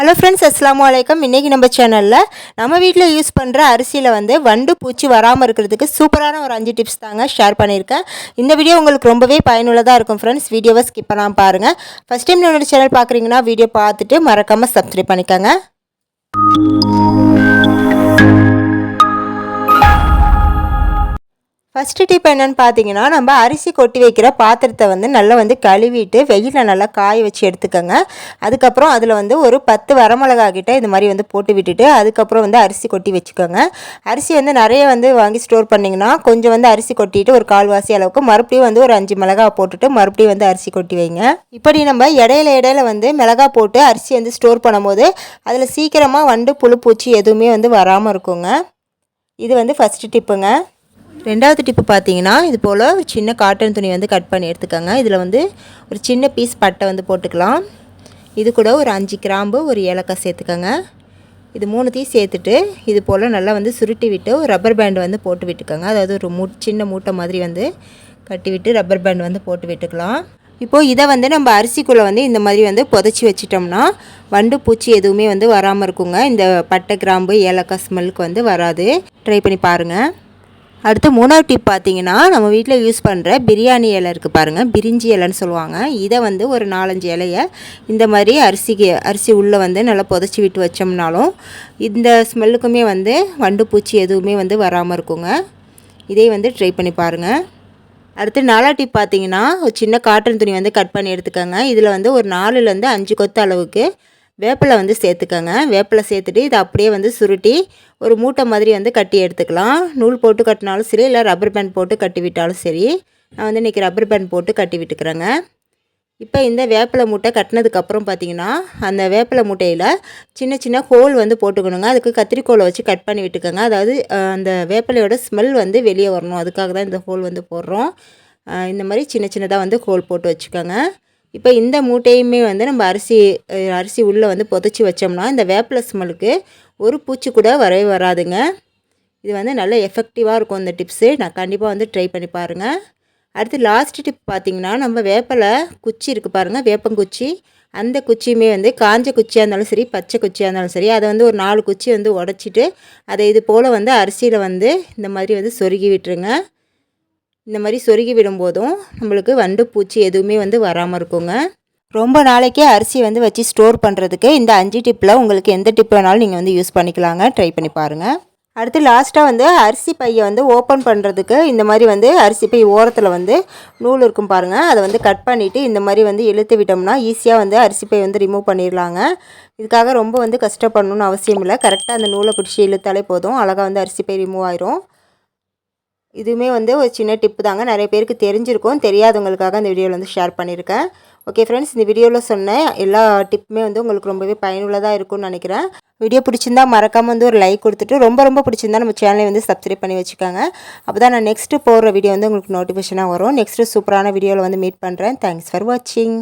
Hello friends அஸ்லாம் வலைக்கம் இன்றைக்கி நம்ம சேனலில் நம்ம வீட்டில் யூஸ் பண்ணுற அரிசியில் வந்து வண்டு பூச்சி வராமல் இருக்கிறதுக்கு சூப்பரான ஒரு அஞ்சு டிப்ஸ் தாங்க ஷேர் பண்ணியிருக்கேன். இந்த வீடியோ உங்களுக்கு ரொம்பவே பயனுள்ளதாக இருக்கும் ஃப்ரெண்ட்ஸ் வீடியோவை ஸ்கிப் பண்ணாமல் பாருங்கள் ஃபஸ்ட் டைம் என்னோட சேனல் பார்க்குறீங்கன்னா வீடியோ பார்த்துட்டு மறக்காமல் சப்ஸ்கிரைப் பண்ணிக்கோங்க. ஃபஸ்ட்டு டிப் என்னென்னு பார்த்தீங்கன்னா நம்ம அரிசி கொட்டி வைக்கிற பாத்திரத்தை வந்து நல்லா வந்து கழுவிட்டு வெயிலில் நல்லா காய வச்சு எடுத்துக்கோங்க. அதுக்கப்புறம் அதில் வந்து ஒரு பத்து வரமிளகா கிட்ட இது மாதிரி வந்து போட்டு விட்டுட்டு அதுக்கப்புறம் வந்து அரிசி கொட்டி வச்சுக்கோங்க. அரிசி வந்து நிறைய வந்து வாங்கி ஸ்டோர் பண்ணிங்கன்னா கொஞ்சம் வந்து அரிசி கொட்டிட்டு ஒரு கால்வாசி அளவுக்கு மறுபடியும் வந்து ஒரு அஞ்சு மிளகா போட்டுட்டு மறுபடியும் வந்து அரிசி கொட்டி வைங்க. இப்படி நம்ம இடையில இடையில வந்து மிளகா போட்டு அரிசி வந்து ஸ்டோர் பண்ணும்போது அதில் சீக்கிரமாக வண்டு புழு பூச்சி எதுவுமே வந்து வராமல் இருக்குங்க. இது வந்து ஃபஸ்ட்டு டிப்புங்க ரெண்டாவது டிப்பு பார்த்தீங்கன்னா இது போல் ஒரு சின்ன காட்டன் துணி வந்து கட் பண்ணி எடுத்துக்கோங்க. இதில் வந்து ஒரு சின்ன பீஸ் பட்டை வந்து போட்டுக்கலாம். இது கூட ஒரு அஞ்சு கிராம்பு ஒரு ஏலக்காய் சேர்த்துக்கோங்க. இது மூணுத்தையும் சேர்த்துட்டு இது போல் நல்லா வந்து சுருட்டி விட்டு ஒரு ரப்பர் பேண்ட் வந்து போட்டு விட்டுக்கோங்க. அதாவது ஒரு மூ சின்ன மூட்டை மாதிரி வந்து கட்டி விட்டு ரப்பர் பேண்ட் வந்து போட்டு விட்டுக்கலாம். இப்போது இதை வந்து நம்ம அரிசிக்குள்ளே வந்து இந்த மாதிரி வந்து புதைச்சி வச்சிட்டோம்னா வண்டு பூச்சி எதுவுமே வந்து வராமல் இருக்குங்க. இந்த பட்டை கிராம்பு ஏலக்காய் ஸ்மெல்லுக்கு வந்து வராது. ட்ரை பண்ணி பாருங்கள் அடுத்து மூணாவது டிப் பார்த்தீங்கன்னா நம்ம வீட்டில் யூஸ் பண்ணுற பிரியாணி இலை இருக்குது பாருங்கள் பிரிஞ்சி இலைன்னு சொல்லுவாங்க. இதை வந்து ஒரு நாலஞ்சு இலையை இந்த மாதிரி அரிசிக்கு அரிசி உள்ளே வந்து நல்லா புதைச்சி விட்டு வச்சோம்னாலும் இந்த ஸ்மெல்லுக்குமே வந்து வண்டு பூச்சி எதுவுமே வந்து வராமல் இருக்குங்க. இதே வந்து ட்ரை பண்ணி பாருங்கள் அடுத்து நாலா டிப் பார்த்தீங்கன்னா ஒரு சின்ன காட்டன் துணி வந்து கட் பண்ணி எடுத்துக்கோங்க. இதில் வந்து ஒரு நாலுலேருந்து அஞ்சு கொத்து அளவுக்கு வேப்பிலை வந்து சேர்த்துக்கோங்க. வேப்பிலை சேர்த்துட்டு இதை அப்படியே வந்து சுருட்டி ஒரு மூட்டை மாதிரி வந்து கட்டி எடுத்துக்கலாம். நூல் போட்டு கட்டினாலும் சரி இல்லை ரப்பர் பேண்ட் போட்டு கட்டி விட்டாலும் சரி. நான் வந்து இன்றைக்கி ரப்பர் பேண்ட் போட்டு கட்டி விட்டுக்கிறேங்க. இப்போ இந்த வேப்பிலை மூட்டை கட்டினதுக்கப்புறம் பார்த்தீங்கன்னா அந்த வேப்பிலை மூட்டையில் சின்ன சின்ன ஹோல் வந்து போட்டுக்கணுங்க. அதுக்கு கத்திரிக்கோலை வச்சு கட் பண்ணி விட்டுக்கோங்க. அதாவது அந்த வேப்பிலையோட ஸ்மெல் வந்து வெளியே வரணும். அதுக்காக தான் இந்த ஹோல் வந்து போடுறோம். இந்த மாதிரி சின்ன சின்னதாக வந்து ஹோல் போட்டு வச்சுக்கோங்க. இப்போ இந்த மூட்டையுமே வந்து நம்ம அரிசி அரிசி உள்ளே வந்து புதைச்சி வச்சோம்னா இந்த வேப்பில ஸ்மெலுக்கு ஒரு பூச்சி கூட வரவே வராதுங்க. இது வந்து நல்ல எஃபெக்டிவாக இருக்கும் இந்த டிப்ஸு நான் கண்டிப்பாக வந்து ட்ரை பண்ணி பாருங்கள் அடுத்து லாஸ்ட் டிப் பார்த்திங்கன்னா நம்ம வேப்பலை குச்சி இருக்குது பாருங்கள் வேப்பங்குச்சி. அந்த குச்சியுமே வந்து காஞ்ச குச்சியாக இருந்தாலும் சரி பச்சை குச்சியாக இருந்தாலும் சரி அதை வந்து ஒரு நாலு குச்சி வந்து உடச்சிட்டு அதை இது போல் வந்து அரிசியில் வந்து இந்த மாதிரி வந்து சொருகி விட்டுருங்க. இந்த மாதிரி சொருகி விடும்போதும் நம்மளுக்கு வண்டு பூச்சி எதுவுமே வந்து வராமல் இருக்குங்க. ரொம்ப நாளைக்கே அரிசி வந்து வச்சு ஸ்டோர் பண்ணுறதுக்கு இந்த அஞ்சு டிப்பில் உங்களுக்கு எந்த டிப் வேணாலும் நீங்கள் வந்து யூஸ் பண்ணிக்கலாங்க. ட்ரை பண்ணி பாருங்கள் அடுத்து லாஸ்ட்டாக வந்து அரிசி பையை வந்து ஓப்பன் பண்ணுறதுக்கு இந்த மாதிரி வந்து அரிசி பை ஓரத்தில் வந்து நூல் இருக்கும் பாருங்கள் அதை வந்து கட் பண்ணிவிட்டு இந்த மாதிரி வந்து இழுத்து விட்டோம்னா ஈஸியாக வந்து அரிசி பை வந்து ரிமூவ் பண்ணிடலாங்க. இதுக்காக ரொம்ப வந்து கஷ்டப்படணும்னு அவசியம் இல்லை. கரெக்டாக அந்த நூலை பிடிச்சி இழுத்தாலே போதும். அழகாக வந்து அரிசி பை ரிமூவ் ஆயிரும். இதுவுமே வந்து ஒரு சின்ன டிப்பு தாங்க. நிறைய பேருக்கு தெரிஞ்சிருக்கும். தெரியாதவங்களுக்காக இந்த வீடியோவில் வந்து ஷேர் பண்ணியிருக்கேன். ஓகே ஃப்ரெண்ட்ஸ் இந்த வீடியோவில் சொன்ன எல்லா டிப்புமே வந்து உங்களுக்கு ரொம்பவே பயனுள்ளதாக இருக்கும்னு நினைக்கிறேன். வீடியோ பிடிச்சிருந்தா மறக்காமல் வந்து ஒரு லைக் கொடுத்துட்டு ரொம்ப ரொம்ப பிடிச்சிருந்தா நம்ம சேனலை வந்து சப்ஸ்கிரைப் பண்ணி வச்சுக்கோங்க. அப்போ தான் நான் நெக்ஸ்ட்டு போடுற வீடியோ வந்து உங்களுக்கு நோட்டிஃபிகேஷனாக வரும். நெக்ஸ்ட்டு சூப்பரான வீடியோவில் வந்து மீட் பண்ணுறேன் தேங்க்ஸ் ஃபார் வாட்சிங்